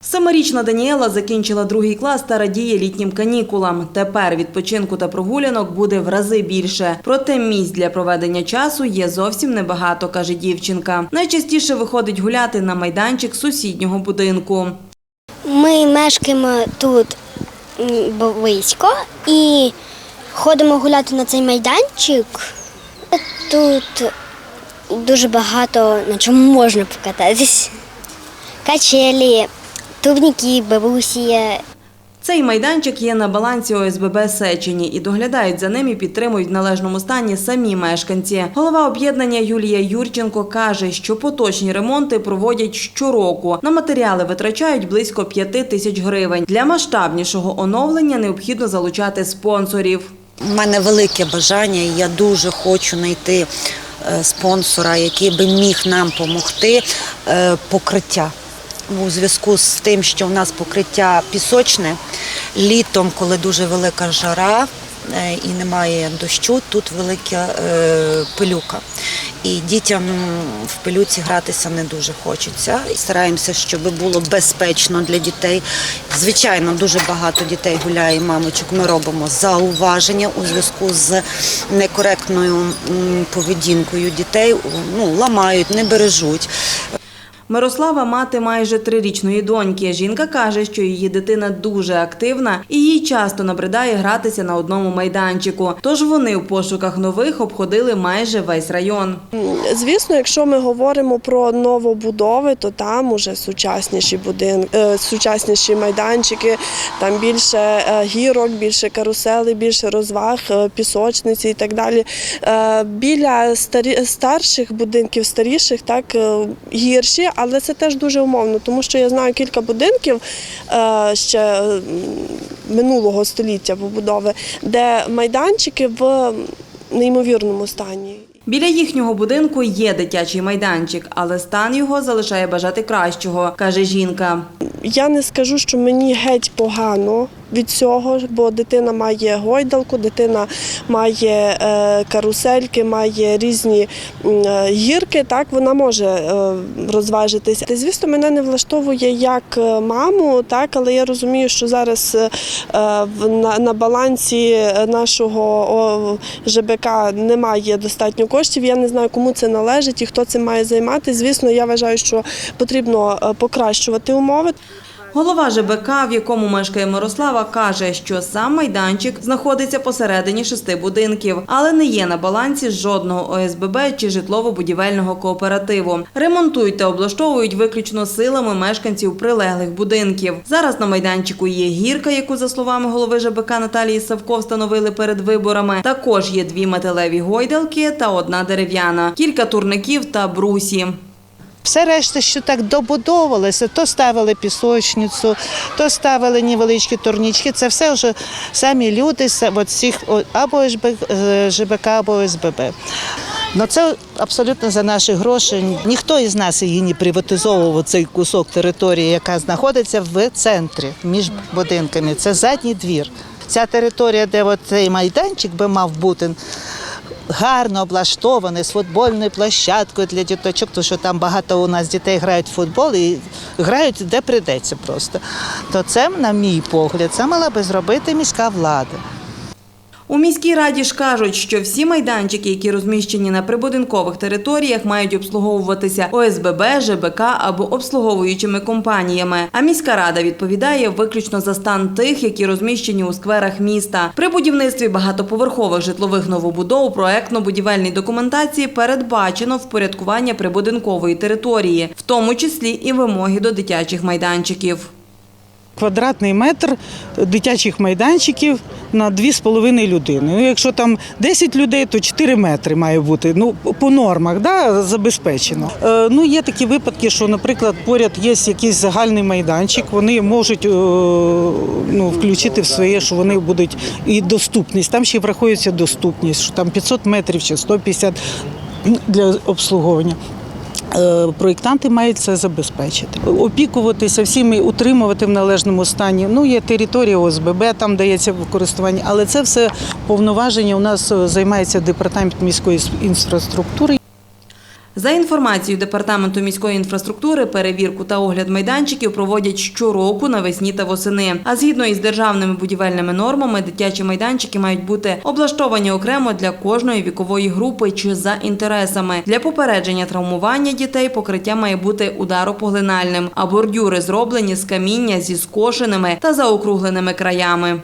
Семирічна Даніела закінчила другий клас та радіє літнім канікулам. Тепер відпочинку та прогулянок буде в рази більше. Проте місць для проведення часу є зовсім небагато, каже дівчинка. Найчастіше виходить гуляти на майданчик сусіднього будинку. Ми мешкаємо тут близько і ходимо гуляти на цей майданчик. Тут дуже багато на чому можна покататись. Качелі, турніки, бабусі. Цей майданчик є на балансі ОСББ Сечені і доглядають за ним і підтримують в належному стані самі мешканці. Голова об'єднання Юлія Юрченко каже, що поточні ремонти проводять щороку. На матеріали витрачають близько 5 тисяч гривень. Для масштабнішого оновлення необхідно залучати спонсорів. У мене велике бажання, і я дуже хочу знайти е, спонсора, який би міг нам допомогти е, покриття. У зв'язку з тим, що в нас покриття пісочне, літом, коли дуже велика жара е, і немає дощу, тут велика е, пилюка. І дітям в пилюці гратися не дуже хочеться. Стараємося, щоб було безпечно для дітей. Звичайно, дуже багато дітей гуляє, мамочок. Ми робимо зауваження у зв'язку з некоректною поведінкою дітей. Ну, ламають, не бережуть. Мирослава мати майже трирічної доньки. Жінка каже, що її дитина дуже активна і їй часто набридає гратися на одному майданчику. Тож вони в пошуках нових обходили майже весь район. Звісно, якщо ми говоримо про новобудови, то там уже сучасніші будинки, сучасніші майданчики, там більше е, гірок, більше карусели, більше розваг, е, пісочниці і так далі. Е, Біля старі, старших будинків, старіших, так е, гірші, але це теж дуже умовно, тому що я знаю кілька будинків е, ще минулого століття побудови, де майданчики в неймовірному стані. Біля їхнього будинку є дитячий майданчик, але стан його залишає бажати кращого, каже жінка. Я не скажу, що мені геть погано від цього, бо дитина має гойдалку, дитина має е, карусельки, має різні е, гірки. Так вона може е, розважитися. Звісно, мене не влаштовує як маму, так, але я розумію, що зараз на балансі нашого ЖБК немає достатньо коштів. Я не знаю, кому це належить і хто цим має займатися. Звісно, я вважаю, що потрібно е, покращувати умови. Голова ЖБК, в якому мешкає Мирослава, каже, що сам майданчик знаходиться посередині шести будинків, але не є на балансі жодного ОСББ чи житлово-будівельного кооперативу. Ремонтують та облаштовують виключно силами мешканців прилеглих будинків. Зараз на майданчику є гірка, яку за словами голови ЖБК Наталії Савко встановили перед виборами. Також є дві металеві гойдалки та одна дерев'яна, кілька турників та брусі. Все решта, що так добудовувалося, то ставили пісочницю, то ставили невеличкі турнічки. Це все вже самі люди от всіх або е, ЖБК, або ОСББ. Ну це абсолютно за наші гроші. Ніхто із нас її не приватизовував цей кусок території, яка знаходиться в центрі між будинками. Це задній двір. Ця територія, де от цей майданчик би мав бути гарно облаштоване з футбольною площадкою для діточок, тому що там багато у нас дітей грають в футбол і грають де прийдеться просто. То це, на мій погляд, це мала би зробити міська влада. У міській раді ж кажуть, що всі майданчики, які розміщені на прибудинкових територіях, мають обслуговуватися ОСББ, ЖБК або обслуговуючими компаніями. А міська рада відповідає виключно за стан тих, які розміщені у скверах міста. При будівництві багатоповерхових житлових новобудов проектно-будівельній документації передбачено впорядкування прибудинкової території, в тому числі і вимоги до дитячих майданчиків. Квадратний метр дитячих майданчиків на 2,5 людини. Ну, якщо там 10 людей, то 4 метри має бути. Ну, по нормах да, забезпечено. Е, ну, є такі випадки, що, наприклад, поряд є якийсь загальний майданчик, вони можуть е, ну, включити в своє, що вони будуть і доступність. Там ще враховується доступність, що там 500 метрів чи 150 для обслуговування. Е, Проєктанти мають це забезпечити, опікуватися всіми, утримувати в належному стані. Ну є територія ОСББ, там дається в користування, але це все повноваження у нас е, займається департамент міської інфраструктури. За інформацією департаменту міської інфраструктури, перевірку та огляд майданчиків проводять щороку навесні та восени. А згідно із державними будівельними нормами, дитячі майданчики мають бути облаштовані окремо для кожної вікової групи чи за інтересами. Для попередження травмування дітей покриття має бути ударопоглинальним, а бордюри зроблені з каміння зі скошеними та заокругленими краями.